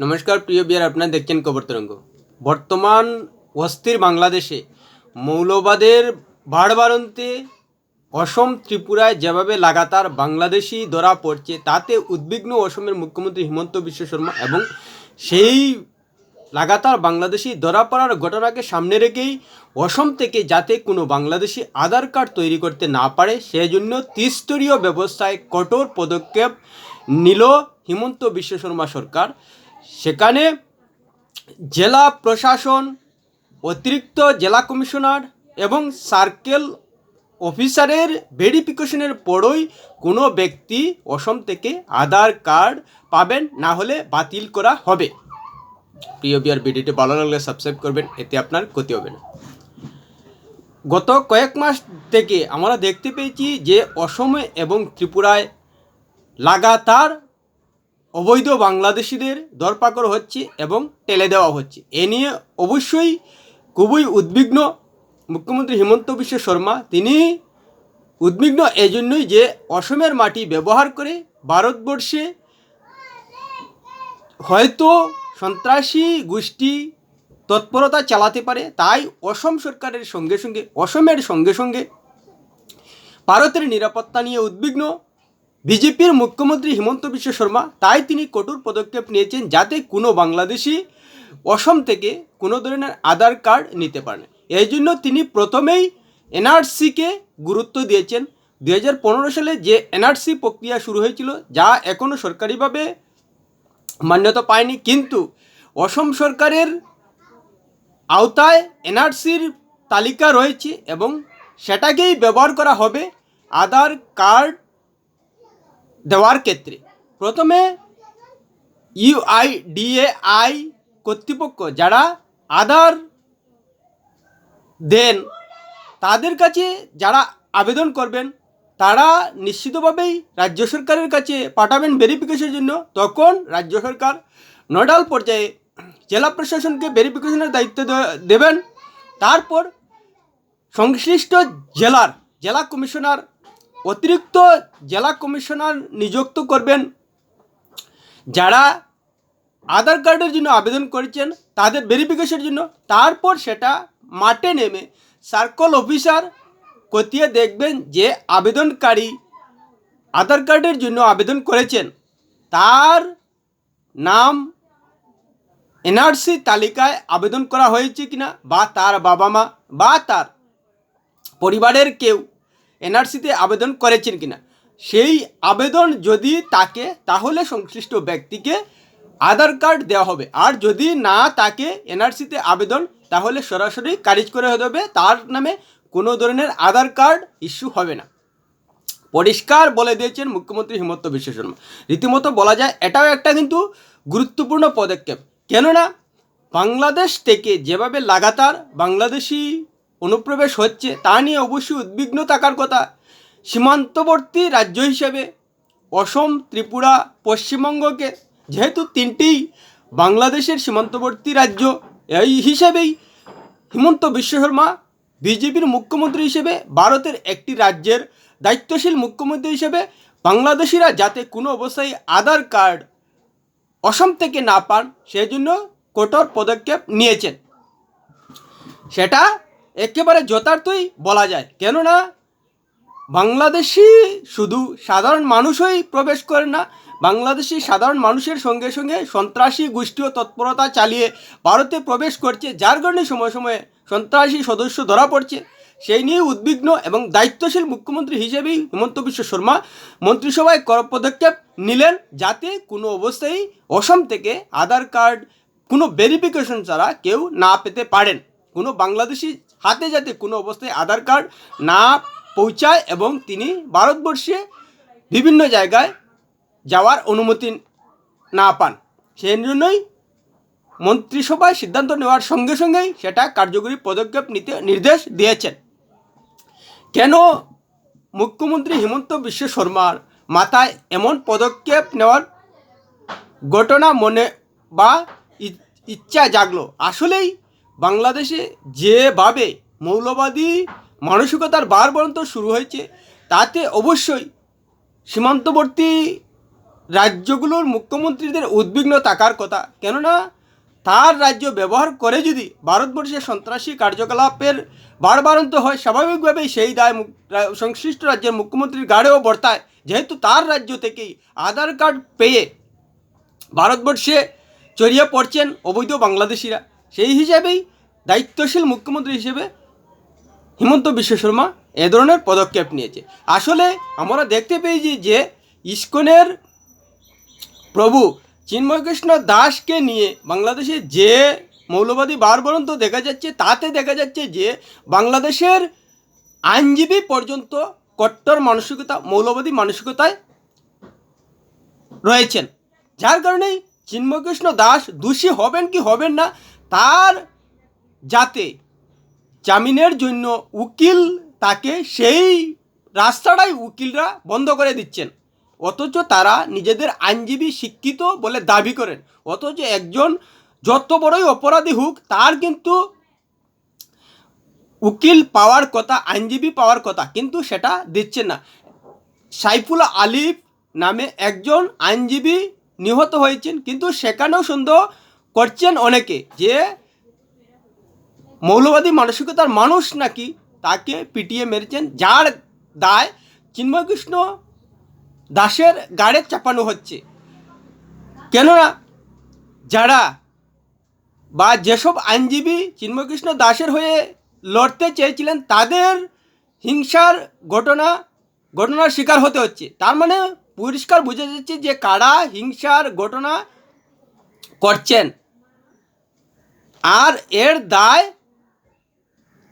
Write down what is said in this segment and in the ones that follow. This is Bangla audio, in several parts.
নমস্কার, প্রিয় বিয়ার, আপনারা দেখছেন খবর তরঙ্গ। বর্তমান অস্থির বাংলাদেশে মৌলবাদের বাড়বাড়ন্তে অসম ত্রিপুরায় যেভাবে লাগাতার বাংলাদেশি ধরা পড়ছে, তাতে উদ্বিগ্ন অসমের মুখ্যমন্ত্রী হিমন্ত বিশ্ব শর্মা এবং সেই লাগাতার বাংলাদেশি ধরা পড়ার ঘটনাকে সামনে রেখেই অসম থেকে যাতে কোনো বাংলাদেশি আধার কার্ড তৈরি করতে না পারে, সেজন্য ত্রিস্তরীয় ব্যবস্থায় কঠোর পদক্ষেপ নিল হিমন্ত বিশ্ব শর্মা সরকার। সেখানে জেলা প্রশাসন, অতিরিক্ত জেলা কমিশনার এবং সার্কেল অফিসারের ভেরিফিকেশনের পরই কোনো ব্যক্তি অসম থেকে আধার কার্ড পাবেন, না হলে বাতিল করা হবে। প্রিয় বিয়ার ভিডিওটি ভালো লাগলে সাবস্ক্রাইব করবেন, এতে আপনার ক্ষতি হবে না। গত কয়েক মাস থেকে আমরা দেখতে পেয়েছি যে অসমে এবং ত্রিপুরায় লাগাতার অবৈধ বাংলাদেশিদের দরপাকড় হচ্ছে এবং টেলে দেওয়া হচ্ছে। এ নিয়ে অবশ্যই খুবই উদ্বিগ্ন মুখ্যমন্ত্রী হিমন্ত বিশ্ব শর্মা। তিনি উদ্বিগ্ন এজন্যই যে অসমের মাটি ব্যবহার করে ভারতবর্ষে হয়তো সন্ত্রাসী গোষ্ঠী তৎপরতা চালাতে পারে, তাই অসম সরকারের সঙ্গে সঙ্গে, অসমের সঙ্গে সঙ্গে ভারতের নিরাপত্তা নিয়ে উদ্বিগ্ন বিজেপির মুখ্যমন্ত্রী হিমন্ত বিশ্ব শর্মা, তাই তিনি কঠোর পদক্ষেপ নিয়েছেন যাতে কোনো বাংলাদেশি অসম থেকে কোনো ধরনের আধার কার্ড নিতে পারে। এই জন্য তিনি প্রথমেই এনআরসিকে গুরুত্ব দিয়েছেন। দু হাজার পনেরো সালে যে এনআরসি প্রক্রিয়া শুরু হয়েছিল, যা এখনও সরকারিভাবে মান্যতা পায়নি, কিন্তু অসম সরকারের আওতায় এনআরসির তালিকা রয়েছে এবং সেটাকেই ব্যবহার করা হবে। আধার কার্ড দেওয়ার ক্ষেত্রে। প্রথমে ইউআইডিএআই কর্তৃপক্ষ যারা আধার দেন, তাদের কাছে যারা আবেদন করবেন, তারা নিশ্চিতভাবেই রাজ্য সরকারের কাছে পাঠাবেন ভেরিফিকেশনের জন্য। তখন রাজ্য সরকার নোডাল পর্যায়ে জেলা প্রশাসনকে ভেরিফিকেশনের দায়িত্ব দেবেন। তারপর সংশ্লিষ্ট জেলার, জেলা কমিশনার অতিরিক্ত জেলা কমিশনার নিযুক্ত করবেন। যারা আধার কার্ডের জন্য আবেদন করেছেন, তাদের ভেরিফিকেশনের জন্য। তারপর সেটা মাঠে নেমে সার্কল অফিসার খতিয়ে দেখবেন যে আবেদনকারী আধার কার্ডের জন্য আবেদন করেছেন। তার নাম এনআরসি তালিকায় আবেদন করা হয়েছে কিনা, বা তার বাবা মা, বা তার পরিবারের কেউ এনআরসিতে আবেদন করেছেন কিনা? সেই আবেদন যদি তাকে, তাহলে সংশ্লিষ্ট ব্যক্তিকে আধার কার্ড দেওয়া হবে। আর যদি না তাকে এনআরসিতে আবেদন, তাহলে সরাসরি খারিজ করে হবে। তার নামে কোনো ধরনের আধার কার্ড ইস্যু হবে না। পরিষ্কার বলে দিয়েছেন মুখ্যমন্ত্রী হিমন্ত বিশ্ব শর্মা। রীতিমতো বলা যায়, এটাও একটা কিন্তু গুরুত্বপূর্ণ পদক্ষেপ। কেননা, বাংলাদেশ থেকে যেভাবে লাগাতার বাংলাদেশি অনুপ্রবেশ হচ্ছে, তা নিয়ে অবশ্যই উদ্বিগ্ন থাকার কথা। সীমান্তবর্তী রাজ্য হিসেবে অসম, ত্রিপুরা, পশ্চিমবঙ্গকে যেহেতু তিনটি বাংলাদেশের সীমান্তবর্তী রাজ্য, এই হিসেবেই হিমন্ত বিশ্ব শর্মা বিজেপির মুখ্যমন্ত্রী হিসেবে, ভারতের একটি রাজ্যের দায়িত্বশীল মুখ্যমন্ত্রী হিসেবে, বাংলাদেশিরা যাতে কোনো অবস্থায় আধার কার্ড অসম থেকে না পান, সেজন্য কঠোর পদক্ষেপ নিয়েছেন। সেটা একেবারে যথার্থই বলা যায়। কেননা, বাংলাদেশি শুধু সাধারণ মানুষই প্রবেশ করে না, বাংলাদেশি সাধারণ মানুষের সঙ্গে সঙ্গে সন্ত্রাসী গোষ্ঠীও তৎপরতা চালিয়ে ভারতে প্রবেশ করছে, যার কারণে সময় সময়ে সন্ত্রাসী সদস্য ধরা পড়ছে। সেই নিয়ে উদ্বিগ্ন এবং দায়িত্বশীল মুখ্যমন্ত্রী হিসেবেই হিমন্ত বিশ্ব শর্মা মন্ত্রিসভায় কর পদক্ষেপ নিলেন যাতে কোনো অবস্থায় অসম থেকে আধার কার্ড, কোনো ভেরিফিকেশন ছাড়া কেউ না পেতে পারেন। কোনো বাংলাদেশি হাতে যাতে কোনো অবস্থায় আধার কার্ড না পৌঁছায় এবং তিনি ভারতবর্ষে বিভিন্ন জায়গায় যাওয়ার অনুমতি না পান। সেই জন্যই মন্ত্রিসভায় সিদ্ধান্ত নেওয়ার সঙ্গে সঙ্গেই সেটা কার্যকরী পদক্ষেপ নিতে নির্দেশ দিয়েছেন। কেন মুখ্যমন্ত্রী হিমন্ত বিশ্ব শর্মার মাথায় এমন পদক্ষেপ নেওয়ার ঘটনা মনে বা ইচ্ছা জাগলো? আসলেই বাংলাদেশে যেভাবে মৌলবাদী মানসিকতার বারবরন্ত শুরু হয়েছে, তাতে অবশ্যই সীমান্তবর্তী রাজ্যগুলোর মুখ্যমন্ত্রীদের উদ্বিগ্ন থাকার কথা। কেননা, তার রাজ্য ব্যবহার করে যদি ভারতবর্ষে সন্ত্রাসী কার্যকলাপের বাড়বাড়ন্ত হয়, স্বাভাবিকভাবেই সেই দায় সংশ্লিষ্ট রাজ্যের মুখ্যমন্ত্রীর গাড়েও বর্তায়। যেহেতু তার রাজ্য থেকেই আধার কার্ড পেয়ে ভারতবর্ষে ছড়িয়ে পড়ছেন অবৈধ বাংলাদেশিরা। সেই হিসাবেই দায়িত্বশীল মুখ্যমন্ত্রী হিসেবে হিমন্ত বিশ্ব শর্মা এ ধরনের পদক্ষেপ নিয়েছে। আসলে আমরা দেখতে পেয়েছি যে ইস্কনের প্রভু চিন্ময়কৃষ্ণ দাসকে নিয়ে বাংলাদেশে যে মৌলবাদী বারবরন্ত দেখা যাচ্ছে, তাতে দেখা যাচ্ছে যে বাংলাদেশের আইনজীবী পর্যন্ত কট্টর মানসিকতা, মৌলবাদী মানসিকতায় রয়েছেন। যার কারণেই চিন্ময়কৃষ্ণ দাস দোষী হবেন কি হবেন না তার যাতে জামিনের জন্য উকিল তাকে সেই রাস্তাটাই উকিলরা বন্ধ করে দিচ্ছেন। অথচ তারা নিজেদের আইনজীবী শিক্ষিত বলে দাবি করেন। অথচ একজন যত বড়ই অপরাধী হোক, তার কিন্তু উকিল পাওয়ার কথা, আইনজীবী পাওয়ার কথা কিন্তু সেটা দিচ্ছে না। সাইফুল আলিফ নামে একজন আইনজীবী নিহত হয়েছেন, কিন্তু সেখানেও সন্দেহ করছেন অনেকে যে মৌলবাদী মানসিকতার মানুষ নাকি তাকে পিটিয়ে মেরেছেন, যার দায় চিন্ময়কৃষ্ণ দাসের গাড়ে চাপানো হচ্ছে। কেননা যারা বা যেসব আইনজীবী চিন্ময়কৃষ্ণ দাসের হয়ে লড়তে চেয়েছিলেন, তাদের হিংসার ঘটনা, ঘটনার শিকার হতে হচ্ছে। তার মানে পরিষ্কার বোঝা যাচ্ছে যে কারা হিংসার ঘটনা করছেন। আর এর দায়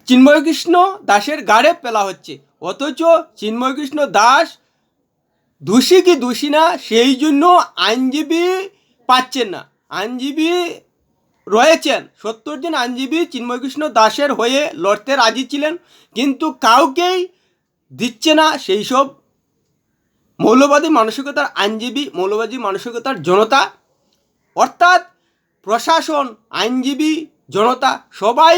চিন্ময়কৃষ্ণ দাসের গাড়ে পেলা হচ্ছে। অথচ চিন্ময়কৃষ্ণ দাস দোষী কি দোষী না, সেই জন্য আইনজীবী পাচ্ছেন না। আইনজীবী রয়েছেন। সত্তর জন আইনজীবী চিন্ময়কৃষ্ণ দাসের হয়ে লড়তে রাজি ছিলেন, কিন্তু কাউকেই দিচ্ছে না সেই সব মৌলবাদী মানসিকতার আইনজীবী, মৌলবাদী মানসিকতার জনতা। অর্থাৎ প্রশাসন, আইনজীবী, জনতা, সবাই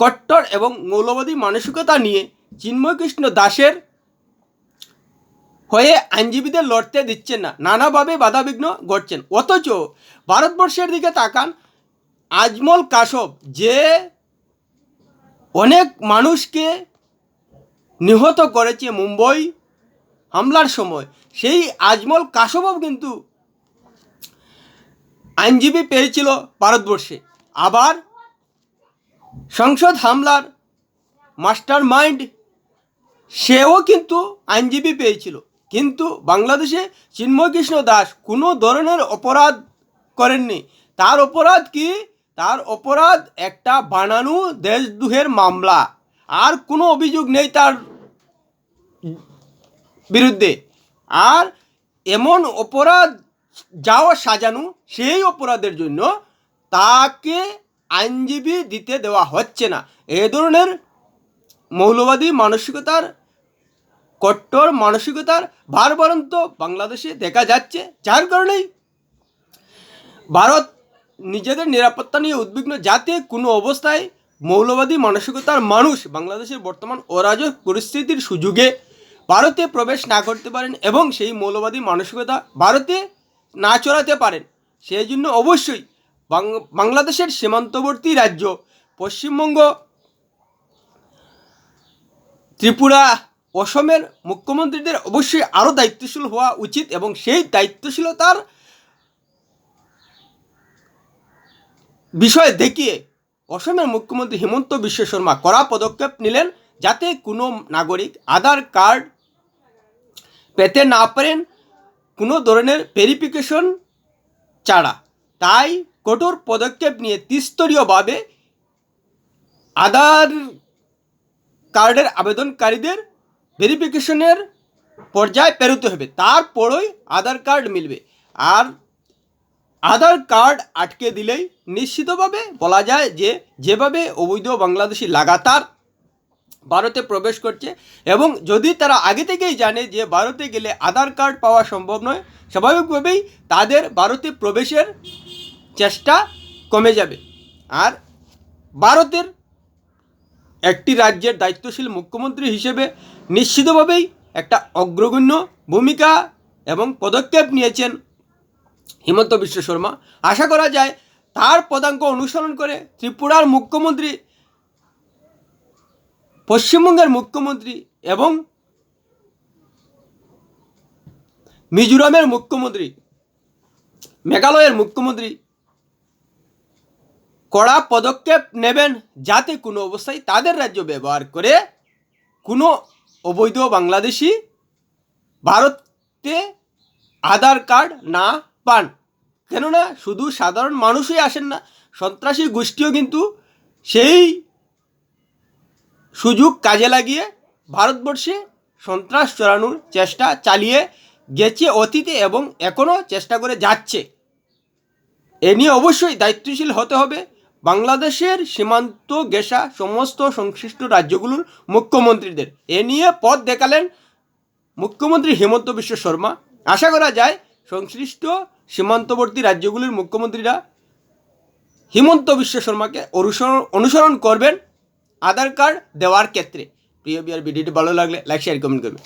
কট্টর এবং মৌলবাদী মানসিকতা নিয়ে চিন্ময়কৃষ্ণ দাসের হয়ে আইনজীবীদের লড়তে দিচ্ছেন না, নানাভাবে বাধাবিঘ্ন ঘটছেন। অথচ ভারতবর্ষের দিকে তাকান, আজমল কাশব যে অনেক মানুষকে নিহত করেছে মুম্বই হামলার সময়, সেই আজমল কাশবও কিন্তু আইনজীবী পেয়েছিল ভারতবর্ষে। আবার সংসদ হামলার মাস্টার মাইন্ড সেও কিন্তু আইনজীবী পেয়েছিল। কিন্তু বাংলাদেশে চিন্ময়কৃষ্ণ দাস কোনো ধরনের অপরাধ করেননি। তার অপরাধ কি? তার অপরাধ একটা বানানো দেশদ্রোহের মামলা। আর কোনো অভিযোগ নেই তার বিরুদ্ধে। আর এমন অপরাধ যাও সাজানো সেই অপরাধের জন্য তাকে আইনজীবী দিতে দেওয়া হচ্ছে না। এ ধরনের মৌলবাদী মানসিকতার, কট্টর মানসিকতার ভারবারন্ত বাংলাদেশে দেখা যাচ্ছে, যার কারণেই ভারত নিজেদের নিরাপত্তা নিয়ে উদ্বিগ্ন যাতে কোনো অবস্থায় মৌলবাদী মানসিকতার মানুষ বাংলাদেশের বর্তমান অরাজক পরিস্থিতির সুযোগে ভারতে প্রবেশ না করতে পারেন এবং সেই মৌলবাদী মানসিকতা ভারতে না চড়াতে পারেন। সেই জন্য অবশ্যই বাংলাদেশের সীমান্তবর্তী রাজ্য, পশ্চিমবঙ্গ, ত্রিপুরা, অসমের মুখ্যমন্ত্রীদের অবশ্যই আরও দায়িত্বশীল হওয়া উচিত এবং সেই দায়িত্বশীলতার বিষয় দেখিয়ে অসমের মুখ্যমন্ত্রী হিমন্ত বিশ্ব শর্মা কড়া পদক্ষেপ নিলেন যাতে কোনো নাগরিক আধার কার্ড পেতে না পারেন। কোনো ধরনের ভেরিফিকেশন ছাড়া। তাই কঠোর পদক্ষেপ নিয়ে ত্রিস্তরীয়ভাবে আধার কার্ডের আবেদনকারীদের ভেরিফিকেশনের পর্যায়ে পেরোতে হবে। তারপরই আধার কার্ড মিলবে। আর আধার কার্ড আটকে দিলেই নিশ্চিতভাবে বলা যায় যে, যেভাবে অবৈধ বাংলাদেশি লাগাতার ভারতে প্রবেশ করছে এবং যদি তারা আগে থেকেই জানে যে ভারতে গেলে আধার কার্ড পাওয়া সম্ভব নয়, স্বাভাবিকভাবেই তাদের ভারতে প্রবেশের চেষ্টা কমে যাবে। আর ভারতের একটি রাজ্যের দায়িত্বশীল মুখ্যমন্ত্রী হিসেবে নিশ্চিতভাবেই একটা অগ্রগণ্য ভূমিকা এবং পদক্ষেপ নিয়েছেন হিমন্ত বিশ্ব শর্মা। আশা করা যায় তার পদাঙ্ক অনুসরণ করে ত্রিপুরার মুখ্যমন্ত্রী পশ্চিমবঙ্গের মুখ্যমন্ত্রী এবং মিজোরামের মুখ্যমন্ত্রী, মেঘালয়ের মুখ্যমন্ত্রী, কড়া পদক্ষেপ নেবেন যাতে কোনো অবস্থায় তাদের রাজ্য ব্যবহার করে কোনো অবৈধ বাংলাদেশি ভারতে আধার কার্ড না পান। কেননা শুধু সাধারণ মানুষই আসেন না, সন্ত্রাসী গোষ্ঠীও কিন্তু সেই সুযোগ কাজে লাগিয়ে ভারতবর্ষে সন্ত্রাস চড়ানোর চেষ্টা চালিয়ে গেছে অতীতে এবং এখনও চেষ্টা করে যাচ্ছে। এ নিয়ে অবশ্যই দায়িত্বশীল হতে হবে বাংলাদেশের সীমান্ত গেসা সমস্ত সংশ্লিষ্ট রাজ্যগুলোর মুখ্যমন্ত্রীদের। এ নিয়ে পথ দেখালেন মুখ্যমন্ত্রী হেমন্ত বিশ্ব শর্মা। আশা করা যায় সংশ্লিষ্ট সীমান্তবর্তী রাজ্যগুলির মুখ্যমন্ত্রীরা হিমন্ত বিশ্ব শর্মাকে অনুসরণ অনুসরণ করবেন। আধার কার্ড দেওয়ার ক্ষেত্রে। প্রিয় বিয়ার ভিডিওটি ভালো লাগলে লাইক শেয়ার কমেন্ট করবেন